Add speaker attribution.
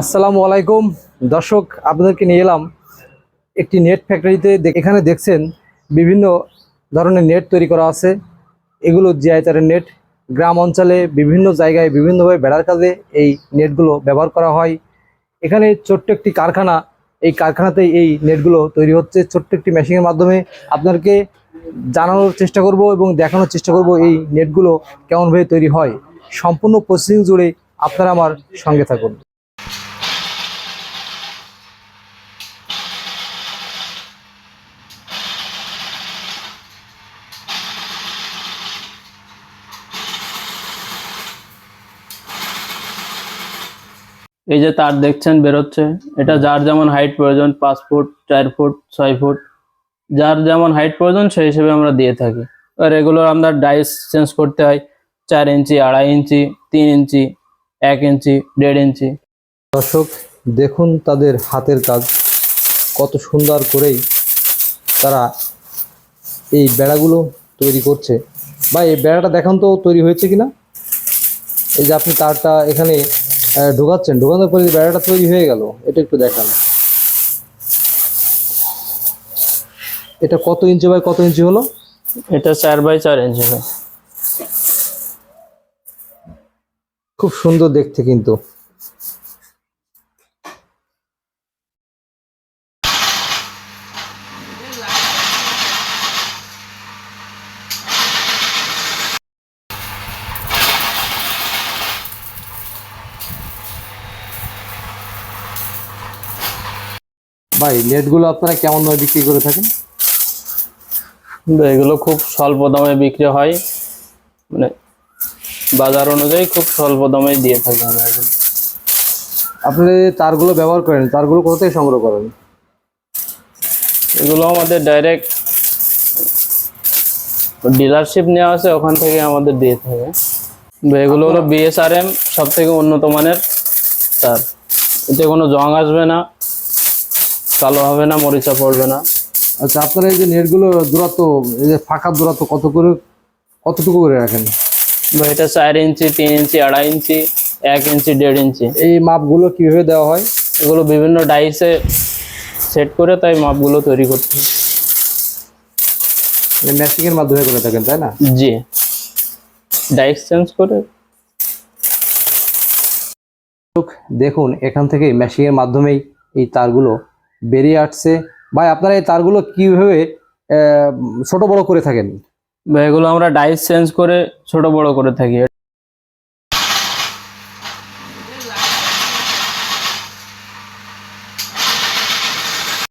Speaker 1: আসসালামু আলাইকুম। দর্শক, আপনাদেরকে নিয়ে এলাম একটি নেট ফ্যাক্টরিতে এখানে দেখছেন বিভিন্ন ধরনের নেট তৈরি করা আছে। এগুলো জিআই তারের নেট। গ্রাম অঞ্চলে বিভিন্ন জায়গায় বিভিন্নভাবে বেড়ার কাজে এই নেটগুলো ব্যবহার করা হয়। এখানে ছোট্ট একটি কারখানা। এই কারখানাতেই এই নেটগুলো তৈরি হচ্ছে। ছোট্ট একটি মেশিনের মাধ্যমে আপনাদেরকে জানানোর চেষ্টা করব এবং দেখানোর চেষ্টা করব এই নেটগুলো কেমনভাবে তৈরি হয়। সম্পূর্ণ প্রসেসিং জুড়ে আপনারা আমার সঙ্গে থাকুন।
Speaker 2: এই যে তার দেখছেন বেরোচ্ছে। এটা যার যেমন হাইট প্রয়োজন পাঁচ ফুট চার ফুট ছয় ফুট যার যেমন হাইট প্রয়োজন সেই হিসেবে আমরা দিয়ে থাকি। আর এগুলো আমরা ডাইস চেঞ্জ করতে হয় চার ইঞ্চি আড়াই ইঞ্চি তিন ইঞ্চি এক ইঞ্চি দেড় ইঞ্চি।
Speaker 1: দর্শক দেখুন তাদের হাতের কাজ। কত সুন্দর করেই তারা এই বেড়াগুলো তৈরি করছে। বা এই বেড়াটা দেখান তো তৈরি হয়েছে কিনা? এই যে আপনি তারটা এখানে ঢোকাচ্ছেন। ঢোকানোর পরে বেড়াটা তৈরি হয়ে গেল এটা একটু দেখান। এটা কত ইঞ্চি বাই কত ইঞ্চি হলো?
Speaker 2: এটা চার বাই চার ইঞ্চি হয়
Speaker 1: খুব সুন্দর দেখতে কিন্তু। ভাই নেটগুলো আপনারা কেমন ভাবে বিক্রি করে থাকেন?
Speaker 2: এগুলো খুব স্বল্প দামে বিক্রি হয়। মানে বাজার অনুযায়ী খুব স্বল্প দামে দিয়ে থাকি আমরা এগুলো।
Speaker 1: আপনি তারগুলো ব্যবহার করেন তারগুলো কোথা থেকে সংগ্রহ করেন?
Speaker 2: এগুলো আমাদের ডাইরেক্ট ডিলারশিপ নেওয়া আছে ওখান থেকে আমাদের দিয়ে থাকে। এগুলো হলো বিএসআরএম সব থেকে উন্নত মানের তার। এতে কোনো জং আসবে না। কালো হবে না মরিচা পড়বে না।
Speaker 1: আচ্ছা আপনারা এই যে নেটগুলো দূরত্ব এই যে ফাঁকা দূরত্ব কত করে কতটুকু করে রাখেন?
Speaker 2: এটা চার ইঞ্চি তিন ইঞ্চি আড়াই ইঞ্চি এক ইঞ্চি দেড় ইঞ্চি।
Speaker 1: এই মাপগুলো কীভাবে দেওয়া হয়?
Speaker 2: এগুলো বিভিন্ন ডাইসে সেট করে তাই মাপগুলো তৈরি করতে হয়।
Speaker 1: মেশিং মাধ্যমে করে থাকেন তাই না?
Speaker 2: জি। ডাইস চেঞ্জ করে।
Speaker 1: দেখুন এখান থেকে মেশিং এর মাধ্যমেই এই তারগুলো বেরিয়ে আসছে। ভাই, আপনারা এই তারগুলো কীভাবে ছোট বড় করে থাকেন?
Speaker 2: এগুলো আমরা ডাইস চেঞ্জ করে ছোট বড় করে থাকি।